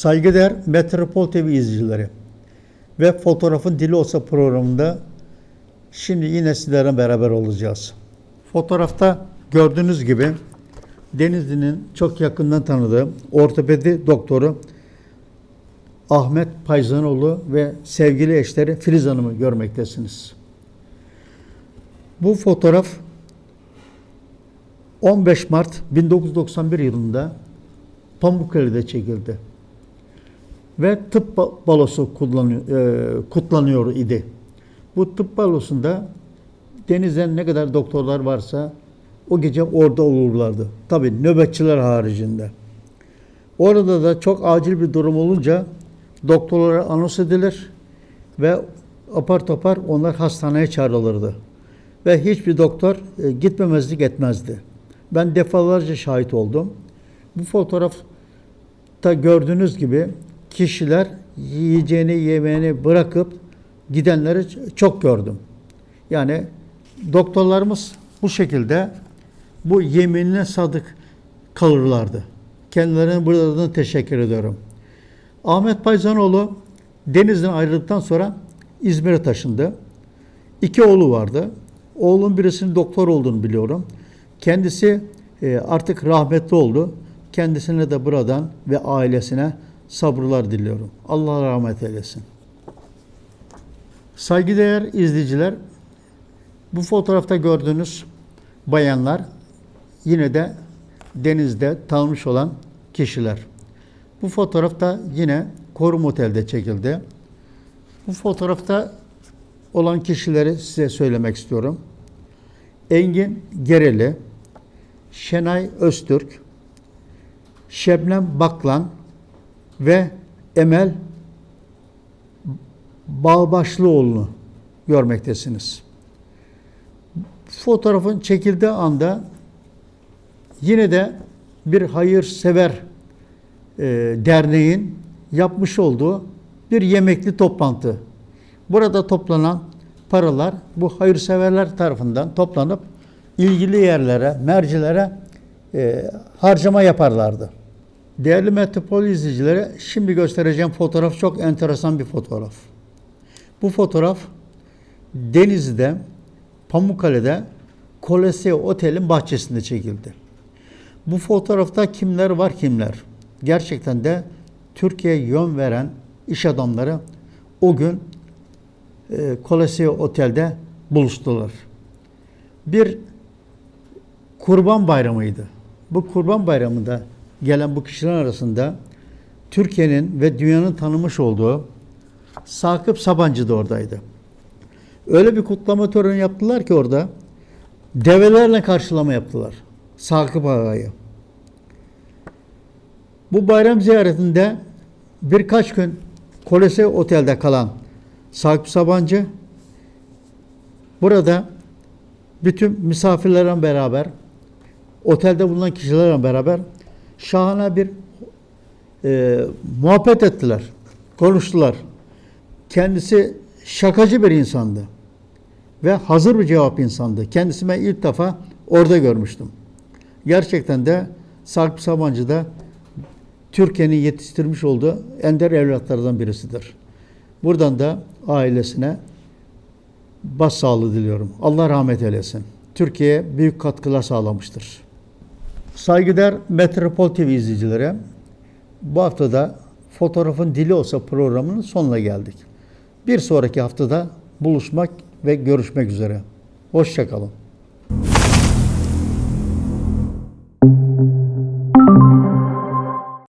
Saygıdeğer Metropol TV izleyicileri ve Fotoğrafın Dili Olsa programında şimdi yine sizlerle beraber olacağız. Fotoğrafta gördüğünüz gibi Denizli'nin çok yakından tanıdığı ortopedi doktoru Ahmet Payzanoğlu ve sevgili eşleri Filiz Hanım'ı görmektesiniz. Bu fotoğraf 15 Mart 1991 yılında Pamukkale'de çekildi. Ve tıp ba- balosu kullanıyor, e, kutlanıyor idi. Bu tıp balosunda denizden ne kadar doktorlar varsa o gece orada olurlardı. Tabii nöbetçiler haricinde. Orada da çok acil bir durum olunca doktorlara anons edilir ve apar topar onlar hastaneye çağrılırdı. Ve hiçbir doktor e, gitmemezlik etmezdi. Ben defalarca şahit oldum. Bu fotoğrafta gördüğünüz gibi kişiler yiyeceğini yemeğini bırakıp gidenleri çok gördüm. Yani doktorlarımız bu şekilde bu yeminine sadık kalırlardı. Kendilerine buradan teşekkür ediyorum. Ahmet Payzanoğlu Denizli'den ayrıldıktan sonra İzmir'e taşındı. İki oğlu vardı. Oğlun birisinin doktor olduğunu biliyorum. Kendisi e, artık rahmetli oldu. Kendisine de buradan ve ailesine sabırlar diliyorum. Allah rahmet eylesin. Saygıdeğer izleyiciler, bu fotoğrafta gördüğünüz bayanlar yine de denizde tanımış olan kişiler. Bu fotoğrafta yine Korum Otel'de çekildi. Bu fotoğrafta olan kişileri size söylemek istiyorum. Engin Gereli, Şenay Öztürk, Şebnem Baklan ve Emel Bağbaşlıoğlu'nu görmektesiniz. Fotoğrafın çekildiği anda yine de bir hayırsever e, derneğin yapmış olduğu bir yemekli toplantı. Burada toplanan paralar bu hayırseverler tarafından toplanıp ilgili yerlere, mercilere e, harcama yaparlardı. Değerli Metropol izleyicileri, şimdi göstereceğim fotoğraf çok enteresan bir fotoğraf. Bu fotoğraf Denizli'de, Pamukkale'de Kolosseum Otel'in bahçesinde çekildi. Bu fotoğrafta kimler var kimler? Gerçekten de Türkiye'ye yön veren iş adamları o gün e, Otel'de buluştular. Bir kurban bayramıydı. Bu kurban bayramında gelen bu kişiler arasında Türkiye'nin ve dünyanın tanımış olduğu Sakıp Sabancı da oradaydı. Öyle bir kutlama töreni yaptılar ki orada develerle karşılama yaptılar. Sakıp Ağa'yı. Bu bayram ziyaretinde birkaç gün Kolese Otel'de kalan Sakıp Sabancı burada bütün misafirlerle beraber otelde bulunan kişilerle beraber şahane bir e, muhabbet ettiler. Konuştular. Kendisi şakacı bir insandı. Ve hazır bir cevap insandı. Kendisi ben ilk defa orada görmüştüm. Gerçekten de Sarp Sabancı da Türkiye'nin yetiştirmiş olduğu ender evlatlardan birisidir. Buradan da ailesine başsağlığı diliyorum. Allah rahmet eylesin. Türkiye'ye büyük katkılar sağlamıştır. Saygıdeğer Metropol TV izleyicileri, bu haftada Fotoğrafın Dili Olsa programının sonuna geldik. Bir sonraki haftada buluşmak ve görüşmek üzere. Hoşçakalın.